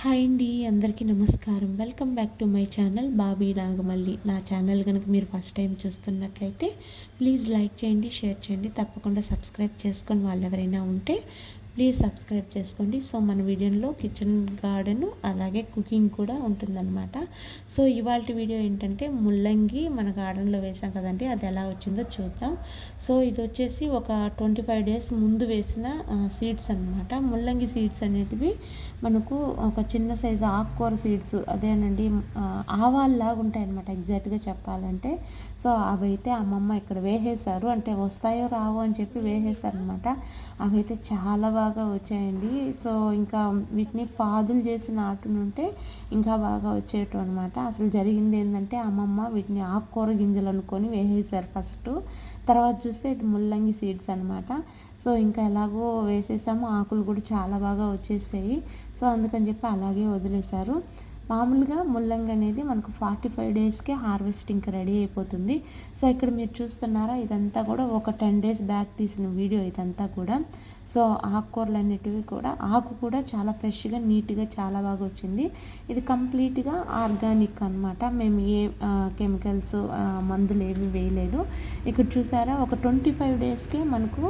Hi అండి అందరికీ నమస్కారం. Welcome back to my channel Bobby Nagamalli నా ఛానల్ కనుక మీరు ఫస్ట్ టైం చూస్తున్నట్లయితే ప్లీజ్ లైక్ చేయండి షేర్ చేయండి తప్పకుండా సబ్స్క్రైబ్ చేసుకొని వాళ్ళు ఎవరైనా ఉంటే ప్లీజ్ సబ్స్క్రైబ్ చేసుకోండి. సో మన వీడియోలో కిచెన్ గార్డెన్ అలాగే కుకింగ్ కూడా ఉంటుందన్నమాట. సో ఇవాళ వీడియో ఏంటంటే ముల్లంగి మన గార్డెన్లో వేసాం కదండి. అది ఎలా వచ్చిందో చూద్దాం. సో ఇది వచ్చేసి ఒక ట్వంటీ ఫైవ్ డేస్ ముందు వేసిన సీడ్స్ అనమాట ముల్లంగి సీడ్స్ అనేటివి మనకు ఒక చిన్న సైజు ఆకుకూర సీడ్స్ అదేనండి ఆవాల్లాగా ఉంటాయన్నమాట ఎగ్జాక్ట్గా చెప్పాలంటే. సో అవి అయితే అమ్మమ్మ ఇక్కడ వేసేసారు అంటే వస్తాయో రావో అని చెప్పి వేసేసారనమాట అవైతే చాలా బాగా వచ్చాయండి. సో ఇంకా వీటిని పాదులు చేసి నాటునుంటే ఇంకా బాగా వచ్చేయటం అనమాట అసలు జరిగింది ఏంటంటే అమ్మమ్మ వీటిని ఆకుకూర గింజలు అనుకొని వేసేసారు ఫస్ట్. తర్వాత చూస్తే ఇటు ముల్లంగి సీడ్స్ అనమాట సో ఇంకా ఎలాగో వేసేసాము. ఆకులు కూడా చాలా బాగా వచ్చేసాయి. సో అందుకని చెప్పి అలాగే వదిలేశారు. మామూలుగా ముల్లంగి అనేది మనకు ఫార్టీ ఫైవ్ డేస్కే హార్వెస్టింగ్కి రెడీ అయిపోతుంది. సో ఇక్కడ మీరు చూస్తున్నారా ఇదంతా కూడా ఒక టెన్ డేస్ బ్యాక్ తీసిన వీడియో ఇదంతా కూడా. సో ఆకుకూరలు అనేటివి కూడా ఆకు కూడా చాలా ఫ్రెష్గా నీట్గా చాలా బాగా వచ్చింది. ఇది కంప్లీట్గా ఆర్గానిక్ అనమాట మేము ఏ కెమికల్స్ మందులు ఏవి వేయలేదు. ఇక్కడ చూసారా ఒక ట్వంటీ ఫైవ్ డేస్కే మనకు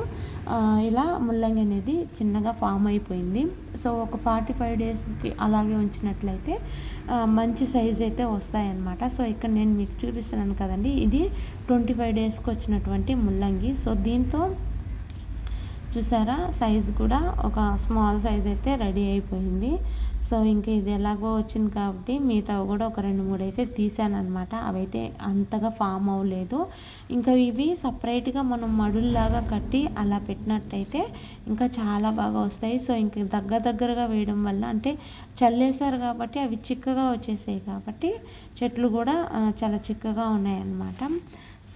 ఇలా ముల్లంగి అనేది చిన్నగా ఫామ్ అయిపోయింది. సో ఒక ఫార్టీ ఫైవ్ డేస్కి అలాగే ఉంచినట్లయితే మంచి సైజ్ అయితే వస్తాయన్నమాట. సో ఇక్కడ నేను మీకు చూపిస్తున్నాను కదండి. ఇది ట్వంటీ ఫైవ్ డేస్కి వచ్చినటువంటి ముల్లంగి. సో దీంతో చూసారా సైజు కూడా ఒక స్మాల్ సైజ్ అయితే రెడీ అయిపోయింది. సో ఇంకా ఇది ఎలాగో వచ్చింది కాబట్టి మిగతా కూడా ఒక రెండు మూడు అయితే తీసాను అనమాట అవైతే అంతగా ఫామ్ అవ్వలేదు. ఇంకా ఇవి సపరేట్గా మనం మడుల్లాగా కట్టి అలా పెట్టినట్టయితే ఇంకా చాలా బాగా వస్తాయి. సో ఇంక దగ్గర దగ్గరగా వేయడం వల్ల అంటే చల్లేశారు కాబట్టి అవి చిక్కగా వచ్చేసాయి కాబట్టి చెట్లు కూడా చాలా చిక్కగా ఉన్నాయన్నమాట.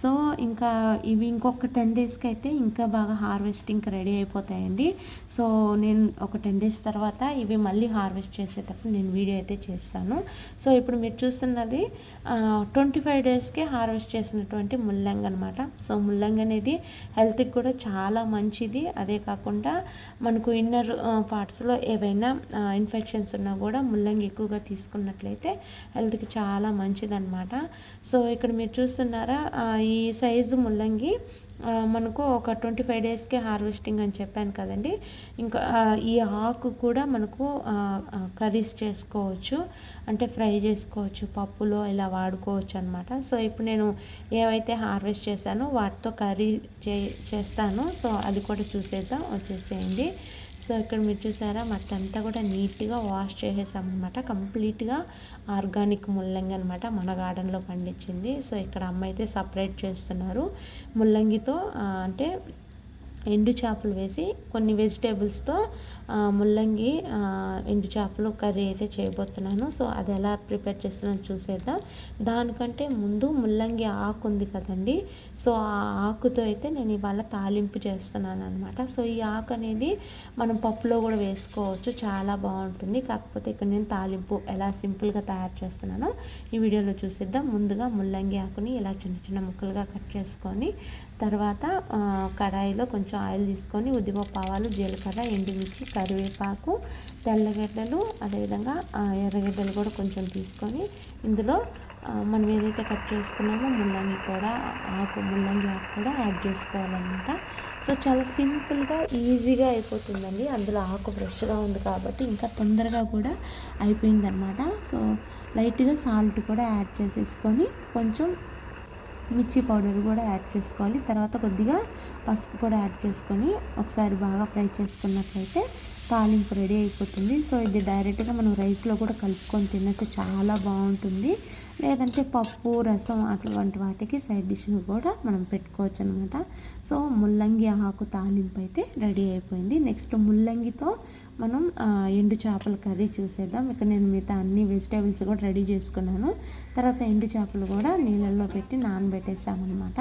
సో ఇంకా ఇవి ఇంకొక టెన్ డేస్కి అయితే ఇంకా బాగా హార్వెస్టింగ్ రెడీ అయిపోతాయండి. సో నేను ఒక టెన్ డేస్ తర్వాత ఇవి మళ్ళీ హార్వెస్ట్ చేసేటప్పుడు నేను వీడియో అయితే చేస్తాను. సో ఇప్పుడు మీరు చూస్తున్నది ట్వంటీ ఫైవ్ డేస్కి హార్వెస్ట్ చేసినటువంటి ముల్లంగి అనమాట సో ముల్లంగి అనేది హెల్త్కి కూడా చాలా మంచిది. అదే కాకుండా మనకు ఇన్నర్ పార్ట్స్లో ఏవైనా ఇన్ఫెక్షన్స్ ఉన్నా కూడా ముల్లంగి ఎక్కువగా తీసుకున్నట్లయితే హెల్త్కి చాలా మంచిదన్నమాట. సో ఇక్కడ మీరు చూస్తున్నారా ఈ సైజు ముల్లంగి మనకు ఒక ట్వంటీ ఫైవ్ డేస్కే హార్వెస్టింగ్ అని చెప్పాను కదండి. ఇంకా ఈ ఆకు కూడా మనకు కర్రీస్ చేసుకోవచ్చు అంటే ఫ్రై చేసుకోవచ్చు పప్పులో ఇలా వాడుకోవచ్చు అనమాట సో ఇప్పుడు నేను ఏవైతే హార్వెస్ట్ చేశానో వాటితో కర్రీ చే చేస్తాను. సో అది కూడా చూసేద్దాం వచ్చేసేయండి. సో ఇక్కడ మీరు చూసారా మట్టి అంతా కూడా నీట్గా వాష్ చేసేసామన్నమాట. కంప్లీట్గా ఆర్గానిక్ ముల్లంగి అనమాట మన గార్డెన్లో పండించింది. సో ఇక్కడ అమ్మ అయితే సపరేట్ చేస్తున్నారు. ముల్లంగితో అంటే ఎండు చేపలు వేసి కొన్ని వెజిటేబుల్స్తో ముల్లంగి ఎండు చేపలు కర్రీ అయితే చేయబోతున్నాను. సో అది ఎలా ప్రిపేర్ చేస్తున్నాను చూసేద్దాం. దానికంటే ముందు ముల్లంగి ఆకు ఉంది కదండి సో ఆ ఆకుతో అయితే నేను ఇవాళ తాలింపు చేస్తున్నాను అనమాట సో ఈ ఆకు అనేది మనం పప్పులో కూడా వేసుకోవచ్చు చాలా బాగుంటుంది. కాకపోతే ఇక్కడ నేను తాలింపు ఎలా సింపుల్గా తయారు చేస్తున్నానో ఈ వీడియోలో చూసిద్దాం. ముందుగా ముల్లంగి ఆకుని ఇలా చిన్న చిన్న ముక్కలుగా కట్ చేసుకొని తర్వాత కడాయిలో కొంచెం ఆయిల్ తీసుకొని ఉద్దిపప్పు ఆవాలు జీలకర్ర ఎండుమిర్చి కరివేపాకు తెల్లగడ్డలు అదేవిధంగా ఎర్రగడ్డలు కూడా కొంచెం తీసుకొని ఇందులో మనం ఏదైతే కట్ చేసుకున్నామో ముల్లంగి కూడా ఆకు ముల్లంగి ఆకు కూడా యాడ్ చేసుకోవాలన్నమాట. సో చాలా సింపుల్గా ఈజీగా అయిపోతుందండి. అందులో ఆకు ఫ్రెష్గా ఉంది కాబట్టి ఇంకా తొందరగా కూడా అయిపోయిందనమాట సో లైట్గా సాల్ట్ కూడా యాడ్ చేసేసుకొని కొంచెం మిర్చి పౌడర్ కూడా యాడ్ చేసుకోవాలి. తర్వాత కొద్దిగా పసుపు కూడా యాడ్ చేసుకొని ఒకసారి బాగా ఫ్రై చేసుకున్నట్లయితే తాలింపు రెడీ అయిపోతుంది. సో ఇది డైరెక్ట్గా మనం రైస్లో కూడా కలుపుకొని తినచ్చు చాలా బాగుంటుంది. లేదంటే పప్పు రసం అటువంటి వాటికి సైడ్ డిష్ని కూడా మనం పెట్టుకోవచ్చు అనమాట సో ముల్లంగి ఆకు తాలింపు అయితే రెడీ అయిపోయింది. నెక్స్ట్ ముల్లంగితో మనం ఎండు చేపల కర్రీ చూసేద్దాం. ఇక్కడ నేను మిగతా అన్ని వెజిటేబుల్స్ కూడా రెడీ చేసుకున్నాను. తర్వాత ఎండు చేపలు కూడా నీళ్ళల్లో పెట్టి నానబెట్టేసామన్నమాట.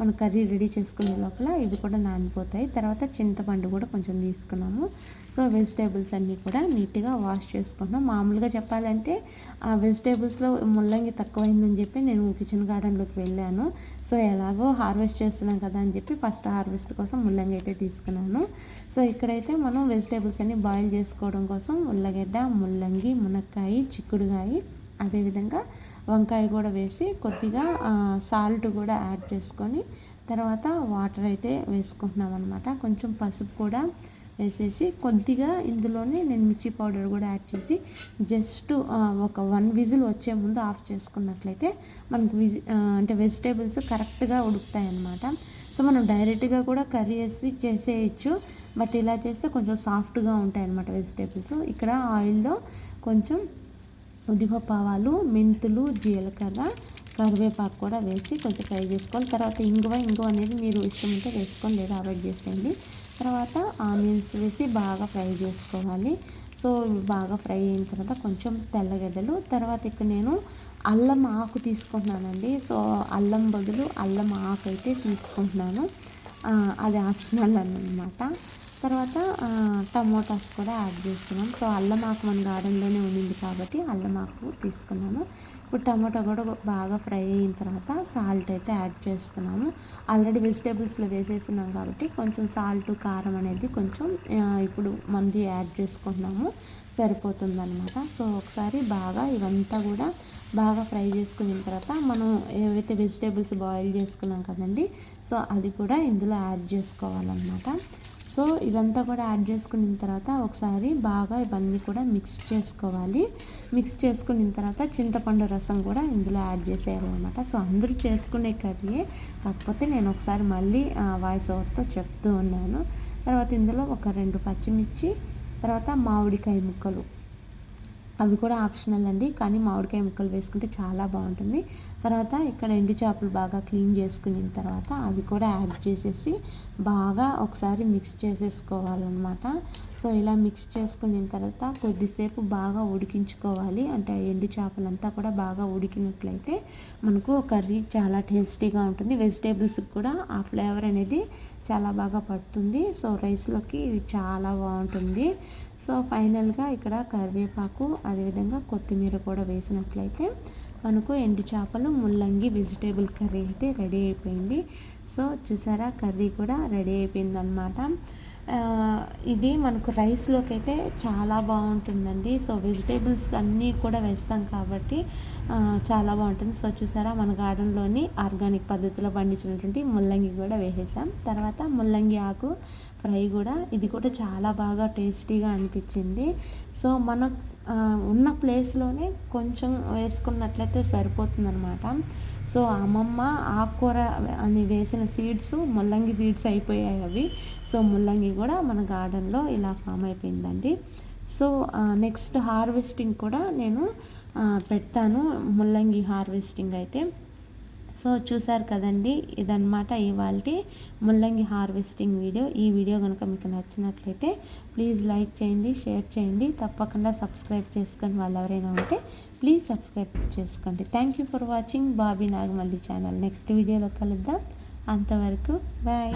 మన కర్రీ రెడీ చేసుకునే లోపల ఇవి కూడా నానిపోతాయి. తర్వాత చింతపండు కూడా కొంచెం తీసుకున్నాము. సో వెజిటేబుల్స్ అన్నీ కూడా నీట్గా వాష్ చేసుకున్నాం. మామూలుగా చెప్పాలంటే ఆ వెజిటేబుల్స్లో ముల్లంగి తక్కువైందని చెప్పి నేను కిచెన్ గార్డెన్లోకి వెళ్ళాను. సో ఎలాగో హార్వెస్ట్ చేస్తున్నాం కదా అని చెప్పి ఫస్ట్ హార్వెస్ట్ కోసం ముల్లంగి అయితే తీసుకున్నాను. సో ఇక్కడైతే మనం వెజిటేబుల్స్ అన్ని బాయిల్ చేసుకోవడం కోసం ఉల్లగడ్డ ముల్లంగి మునక్కాయ చిక్కుడుగాయ అదేవిధంగా వంకాయ కూడా వేసి కొద్దిగా సాల్ట్ కూడా యాడ్ చేసుకొని తర్వాత వాటర్ అయితే వేసుకుంటున్నాం అనమాట కొంచెం పసుపు కూడా వేసేసి కొద్దిగా ఇందులోనే నేను మిర్చి పౌడర్ కూడా యాడ్ చేసి జస్ట్ ఒక వన్ విజిల్ వచ్చే ముందు ఆఫ్ చేసుకున్నట్లయితే మనకు విజి అంటే వెజిటేబుల్స్ కరెక్ట్గా ఉడుకుతాయి అన్నమాట సో మనం డైరెక్ట్గా కూడా కర్రీ వేసి చేసేయచ్చు. బట్ ఇలా చేస్తే కొంచెం సాఫ్ట్గా ఉంటాయి అన్నమాట వెజిటేబుల్స్. ఇక్కడ ఆయిల్లో కొంచెం ఉద్దిపప్పు ఆవాలు మెంతులు జీలకర్ర కరివేపాకు కూడా వేసి కొంచెం ఫ్రై చేసుకోవాలి. తర్వాత ఇంగువ ఇంగువ అనేది మీరు ఇష్టం ఉంటే వేసుకొని లేదా అవాయిడ్ చేసేయండి తర్వాత ఆనియన్స్ వేసి బాగా ఫ్రై చేసుకోవాలి. సో బాగా ఫ్రై అయిన తర్వాత కొంచెం తెల్లగడ్డలు. తర్వాత ఇక్కడ నేను అల్లం ఆకు తీసుకుంటున్నానండి. సో అల్లం బదులు అల్లం ఆకు అయితే తీసుకుంటున్నాను. అది ఆప్షనల్ అనమాట తర్వాత టమోటాస్ కూడా యాడ్ చేస్తున్నాం. సో అల్లం ఆకు మన గార్డెన్లోనే ఉండింది కాబట్టి అల్లం ఆకు తీసుకున్నాను. ఇప్పుడు టమాటా కూడా బాగా ఫ్రై అయిన తర్వాత సాల్ట్ అయితే యాడ్ చేస్తున్నాము. ఆల్రెడీ వెజిటేబుల్స్లో వేసేస్తున్నాం కాబట్టి కొంచెం సాల్ట్ కారం అనేది కొంచెం ఇప్పుడు మంది యాడ్ చేసుకుంటున్నాము. సరిపోతుందన్నమాట. సో ఒకసారి బాగా ఇవంతా కూడా బాగా ఫ్రై చేసుకున్న తర్వాత మనం ఏవైతే వెజిటేబుల్స్ బాయిల్ చేసుకున్నాం కదండి సో అది కూడా ఇందులో యాడ్ చేసుకోవాలన్నమాట. సో ఇదంతా కూడా యాడ్ చేసుకున్న తర్వాత ఒకసారి బాగా ఇవన్నీ కూడా మిక్స్ చేసుకోవాలి. మిక్స్ చేసుకున్న తర్వాత చింతపండు రసం కూడా ఇందులో యాడ్ చేసేయాలన్నమాట. సో అందరూ చేసుకునే కర్రీ కాకపోతే నేను ఒకసారి మళ్ళీ వాయిస్ ఓవర్తో చెప్తూ ఉన్నాను. తర్వాత ఇందులో ఒక రెండు పచ్చిమిర్చి తర్వాత మామిడికాయ ముక్కలు. అవి కూడా ఆప్షనల్ అండి. కానీ మామిడికాయ ముక్కలు వేసుకుంటే చాలా బాగుంటుంది. తర్వాత ఇక్కడ ఎండు చేపలు బాగా క్లీన్ చేసుకున్న తర్వాత అవి కూడా యాడ్ చేసేసి బాగా ఒకసారి మిక్స్ చేసేసుకోవాలన్నమాట. సో ఇలా మిక్స్ చేసుకున్న తర్వాత కొద్దిసేపు బాగా ఉడికించుకోవాలి. అంటే ఎండు చేపలంతా కూడా బాగా ఉడికినట్లయితే మనకు కర్రీ చాలా టేస్టీగా ఉంటుంది. వెజిటేబుల్స్కి కూడా ఆ ఫ్లేవర్ అనేది చాలా బాగా పడుతుంది. సో రైస్లోకి చాలా బాగుంటుంది. సో ఫైనల్గా ఇక్కడ కరివేపాకు అదేవిధంగా కొత్తిమీర కూడా వేసినట్లయితే మనకు ఎండు చేపలు ముల్లంగి వెజిటేబుల్ కర్రీ అయితే రెడీ అయిపోయింది. సో చూసారా? కర్రీ కూడా రెడీ అయిపోయింది అనమాట ఇది మనకు రైస్లోకి అయితే చాలా బాగుంటుందండి. సో వెజిటేబుల్స్ అన్నీ కూడా వేస్తాం కాబట్టి చాలా బాగుంటుంది. సో చూసారా? మన గార్డెన్లోని ఆర్గానిక్ పద్ధతిలో పండించినటువంటి ముల్లంగి కూడా వేసేసాం. తర్వాత ముల్లంగి ఆకు ఫ్రై కూడా. ఇది కూడా చాలా బాగా టేస్టీగా అనిపించింది. సో మన ఉన్న ప్లేస్లోనే కొంచెం వేసుకున్నట్లయితే సరిపోతుందనమాట సో అమ్మమ్మ ఆకుకూర అని వేసిన సీడ్స్ ముల్లంగి సీడ్స్ అయిపోయాయి అవి. సో ముల్లంగి కూడా మన గార్డెన్లో ఇలా ఫామ్ అయిపోయిందండి. సో నెక్స్ట్ హార్వెస్టింగ్ కూడా నేను పెడతాను. ముల్లంగి హార్వెస్టింగ్ అయితే. సో చూసారు కదండి ఇదనమాట ఇవాళ ముల్లంగి హార్వెస్టింగ్ వీడియో. ఈ వీడియో కనుక మీకు నచ్చినట్లయితే ప్లీజ్ లైక్ చేయండి షేర్ చేయండి. తప్పకుండా సబ్స్క్రైబ్ చేసుకొని వాళ్ళు ఎవరైనా ఉంటే ప్లీజ్ సబ్స్క్రైబ్ చేసుకోండి. Thank you for watching. Bobby Nagamalli channel. Next వీడియోలో కలుద్దాం. అంతవరకు బాయ్.